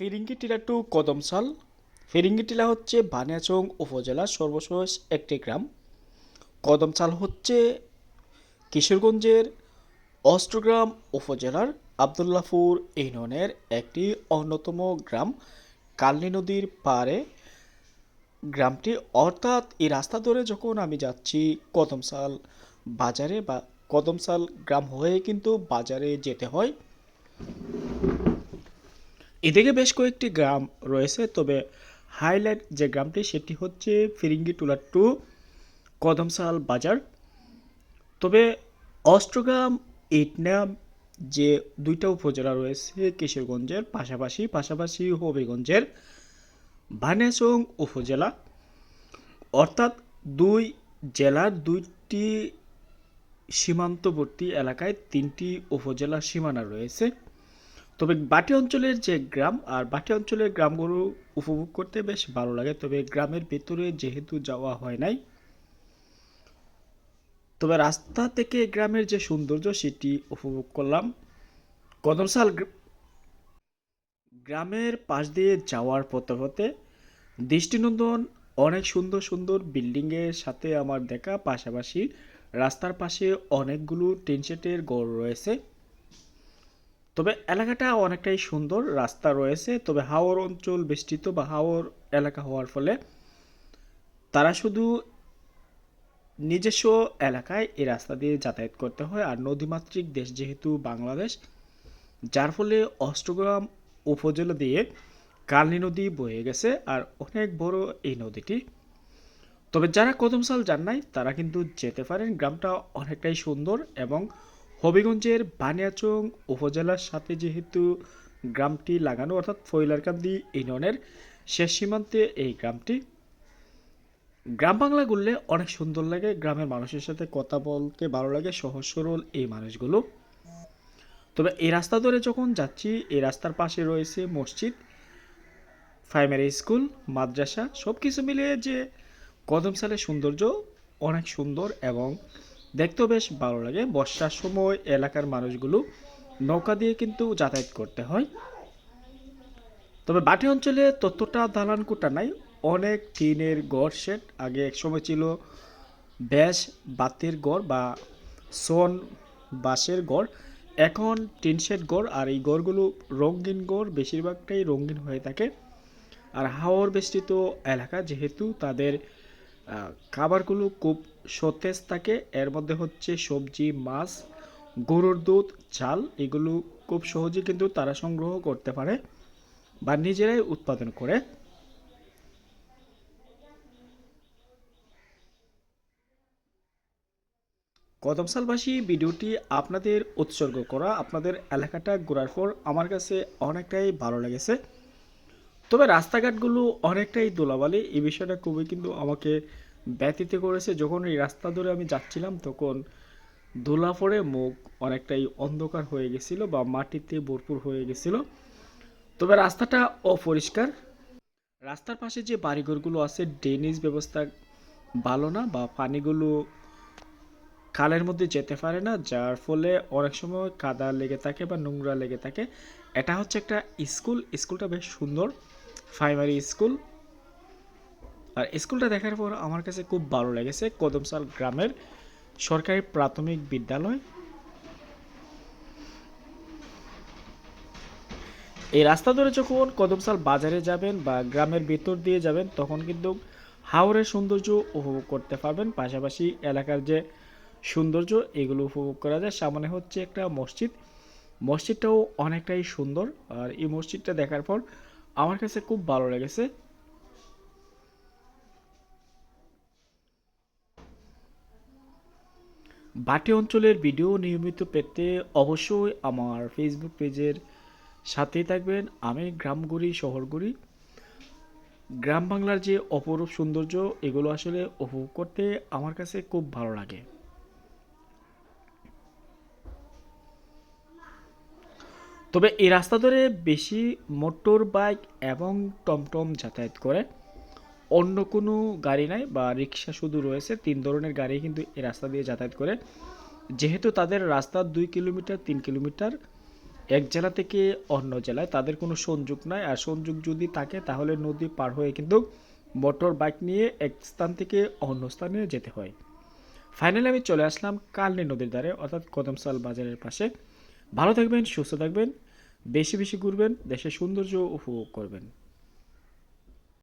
ফিরিঙ্গিটিলা two কদমসাল। ফিরিঙ্গিটিলা হচ্ছে বানিয়াচং উপজেলার সর্বশেষ একটি গ্রাম। কদমসাল হচ্ছে কিশোরগঞ্জের অষ্টগ্রাম উপজেলার আবদুল্লাপুর ইউনিয়নের একটি অন্যতম গ্রাম। কালনী নদীর পাড়ে গ্রামটি, অর্থাৎ এই রাস্তা ধরে যখন আমি যাচ্ছি কদমসাল বাজারে বা কদমসাল গ্রাম হয়ে কিন্তু বাজারে যেতে হয়। এদিকে বেশ কয়েকটি গ্রাম রয়েছে, তবে হাইলাইট যে গ্রামটি সেটি হচ্ছে ফিরিঙ্গি টুলা টু কদমসাল বাজার। তবে অষ্টগ্রাম ইটনাম যে দুইটা উপজেলা রয়েছে কিশোরগঞ্জের পাশাপাশি পাশাপাশি হবিগঞ্জের বানেসং উপজেলা। অর্থাৎ দুই জেলার দুইটি সীমান্তবর্তী এলাকায় তিনটি উপজেলা সীমানা রয়েছে। তবে বাটি অঞ্চলের যে গ্রাম আর বাটি অঞ্চলের গ্রামগুলো উপভোগ করতে বেশ ভালো লাগে। তবে গ্রামের ভেতরে যেহেতু যাওয়া হয় নাই, তবে রাস্তা থেকে গ্রামের যে সৌন্দর্য সেটি উপভোগ করলাম। কদমসাল গ্র- গ্রামের পাশ দিয়ে যাওয়ার পথে পথে দৃষ্টিনন্দন অনেক সুন্দর সুন্দর বিল্ডিংয়ের সাথে আমার দেখা। পাশাপাশি রাস্তার পাশে অনেকগুলো টিন শেডের ঘর রয়েছে। তবে এলাকাটা অনেকটাই সুন্দর, রাস্তা রয়েছে, তবে হাওর অঞ্চল বেষ্টিত বা হাওর এলাকা হওয়ার ফলে তারা শুধু নিজস্ব এলাকায় এই রাস্তা দিয়ে যাতায়াত করতে হয়, আর নদীমাতৃক দেশ যেহেতু বাংলাদেশ, যার ফলে অষ্টগ্রাম উপজেলা দিয়ে কালনী নদী বয়ে গেছে, আর অনেক বড় এই নদীটি। তবে যারা কদমসাল যান নাই, তারা কিন্তু যেতে পারেন, গ্রামটা অনেকটাই সুন্দর এবং হবিগঞ্জের বানিয়াচং উপজেলার সাথে যেহেতু গ্রামটি লাগানো, অর্থাৎ ফৈলারকান্দি ইউনিয়নের শেষ সীমান্তে এই গ্রামটি, গ্রাম বাংলা ঘুরলে অনেক সুন্দর লাগে, গ্রামের মানুষের সাথে কথা বলতে ভালো লাগে, সহজ সরল এই মানুষগুলো। তবে এই রাস্তা ধরে যখন যাচ্ছি, এই রাস্তার পাশে রয়েছে মসজিদ প্রাইমারি স্কুল মাদ্রাসা সব কিছু মিলিয়ে যে কদমসালের সৌন্দর্য অনেক সুন্দর এবং দেখতেও বেশ ভালো লাগে। বর্ষার সময় এলাকার মানুষগুলো নৌকা দিয়ে কিন্তু যাতায়াত করতে হয়। তবে বাটি অঞ্চলে ততটা দালান কোটা নাই। অনেক টিনের গড় সেট আগে এক সময় ছিল ব্যাস বাতির গড় বা সোন বাঁশের গড়। এখন টিন শেড গড় আর এই গড়গুলো রঙিন গড়, বেশিরভাগটাই রঙিন হয়ে থাকে। আর হাওর বেষ্টিত এলাকা যেহেতু তাদের খাবারগুলো খুব সতেজ থাকে এর মধ্যে হচ্ছে সবজি, মাছ, গরুর দুধ, চাল, এগুলো খুব সহজে কিন্তু তারা সংগ্রহ করতে পারে বা নিজেরাই উৎপাদন করে। কদমসালবাসী ভিডিওটি আপনাদের উৎসর্গ করা, আপনাদের এলাকাটা ঘোরার পর আমার কাছে অনেকটাই ভালো লেগেছে। তবে রাস্তাঘাটগুলো অনেকটাই দোলাবালি এই বিষয়টা খুবই কিন্তু আমাকে ব্যতীত করেছে, যখন এই রাস্তা ধরে আমি যাচ্ছিলাম, তখন দোলা পড়ে মুখ অনেকটাই অন্ধকার হয়ে গেছিল বা মাটিতে ভরপুর হয়ে গেছিল। তবে রাস্তাটা অপরিষ্কার। রাস্তার পাশে যে বাড়িঘরগুলো আছে, ড্রেনেজ ব্যবস্থা ভালো না বা পানিগুলো খালের মধ্যে যেতে পারে না, যার ফলে অনেক সময় কাদা লেগে থাকে বা নোংরা লেগে থাকে। এটা হচ্ছে একটা স্কুল। স্কুলটা বেশ সুন্দর। Primary school. আর স্কুলটা দেখার পর আমার কাছে খুব ভালো লেগেছে কদমসাল গ্রামের সরকারি প্রাথমিক বিদ্যালয়। এই রাস্তা ধরে যখন কদমসাল বাজারে যাবেন বা গ্রামের ভেতর দিয়ে যাবেন, তখন কিন্তু হাওরের সৌন্দর্য উপভোগ করতে পারবেন। পাশাপাশি এলাকার যে সৌন্দর্য, এগুলো উপভোগ করা যায়। সামনে হচ্ছে একটা মসজিদ। মসজিদটাও অনেকটাই সুন্দর। আর এই মসজিদটা দেখার পর আমার কাছে খুব ভালো লেগেছে। বাটি অঞ্চলের ভিডিও নিয়মিত পেতে অবশ্যই আমার ফেসবুক পেজের সাথেই থাকবেন। আমি গ্রামগুড়ি, শহরগুড়ি। গ্রাম বাংলার যে অপরূপ সৌন্দর্য, এগুলো আসলে উপভোগ করতে আমার কাছে খুব ভালো লাগে। তবে এই রাস্তা ধরে বেশি মোটর বাইক এবং টমটম যাতায়াত করে অন্য কোনো গাড়ি নাই বা রিক্সা শুধু রয়েছে, তিন ধরনের গাড়ি কিন্তু এই রাস্তা দিয়ে যাতায়াত করে। যেহেতু তাদের রাস্তা দুই কিলোমিটার, তিন কিলোমিটার, এক জেলা থেকে অন্য জেলায়, তাদের কোনো সংযোগ নাই। আর সংযোগ যদি থাকে, তাহলে নদী পার হয়ে কিন্তু মোটর বাইক নিয়ে এক স্থান থেকে অন্য স্থানে যেতে হয়। ফাইনালি আমি চলে আসলাম কালনি নদীর ধারে, অর্থাৎ কদমসাল বাজারের পাশে। ভালো থাকবেন, সুস্থ থাকবেন, বেশি বেশি ঘুরবেন, দেশের সৌন্দর্য উপভোগ করবেন।